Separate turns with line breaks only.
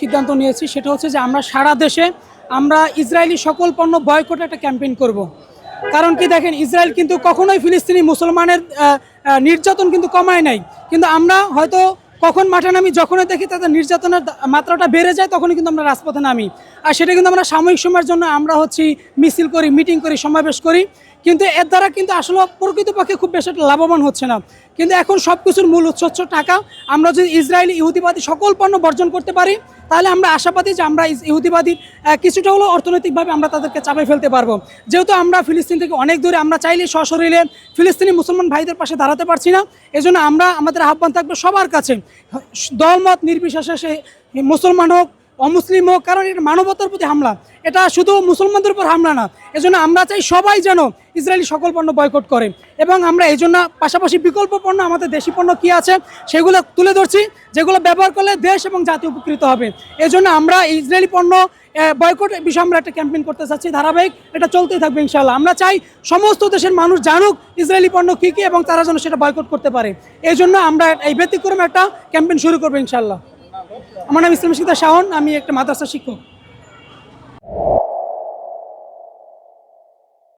সিদ্ধান্ত নিয়েছি, সেটা হচ্ছে যে আমরা সারা দেশে আমরা ইসরায়েলি সকল পণ্য বয়কট একটা ক্যাম্পেইন করব। কারণ কি দেখেন, ইসরায়েল কিন্তু কখনোই ফিলিস্তিনি মুসলমানের নির্যাতন কিন্তু কমায় নাই। কিন্তু আমরা হয়তো কখন মাঠে নামি, যখনই দেখি তাদের নির্যাতনের মাত্রাটা বেড়ে যায়, তখনই কিন্তু আমরা রাজপথে নামি। আর সেটা কিন্তু আমরা সাময়িক সময়ের জন্য আমরা হচ্ছি মিছিল করি মিটিং করি, সমাবেশ করি। কিন্তু এর দ্বারা কিন্তু আসলে প্রকৃতপক্ষে খুব বেশি লাভবান হচ্ছে না। কিন্তু এখন সব কিছুর মূল উৎস হচ্ছে টাকা। আমরা যদি ইসরায়েলি ইহুদিবাদী সকল পণ্য বর্জন করতে পারি, তাহলে আমরা আশাবাদী যে আমরা ইহুদিবাদী কিছুটা হলেও অর্থনৈতিকভাবে আমরা তাদেরকে চাপে ফেলতে পারব। যেহেতু আমরা ফিলিস্তিন থেকে অনেক দূরে, আমরা চাইলে সশরীরে ফিলিস্তিনি মুসলমান ভাইদের পাশে দাঁড়াতে পারছি না। এজন্য আমরা আমাদের আহ্বান থাকবে সবার কাছে। দলমত, নির্বিশেষে মুসলমান হোক অমুসলিম হোক, কারণ এটা মানবতার প্রতি হামলা। এটা শুধু মুসলমানদের উপর হামলা না, এজন্য আমরা চাই সবাই যেন ইসরায়েলি সকল পণ্য বয়কট করে। এবং আমরা এই জন্য পাশাপাশি বিকল্প পণ্য, আমাদের দেশি পণ্য কী আছে, সেগুলো তুলে ধরছি, যেগুলো ব্যবহার করলে দেশ এবং জাতি উপকৃত হবে। এজন্য আমরা ইসরায়েলি পণ্য বয়কট বিষয়ে আমরা একটা ক্যাম্পেইন করতে চাচ্ছি, ধারাবাহিক, এটা চলতেই থাকবে ইনশাল্লাহ আমরা চাই সমস্ত দেশের মানুষ জানুক ইসরায়েলি পণ্য কী কী, এবং তারা যেন সেটা বয়কট করতে পারে। এই জন্য আমরা এই ব্যতিক্রমে একটা ক্যাম্পেইন শুরু করব ইনশাল্লাহ আমার নাম ইসলাম সিদ্ধা শাহন আমি একটা মাদ্রাসা শিক্ষক।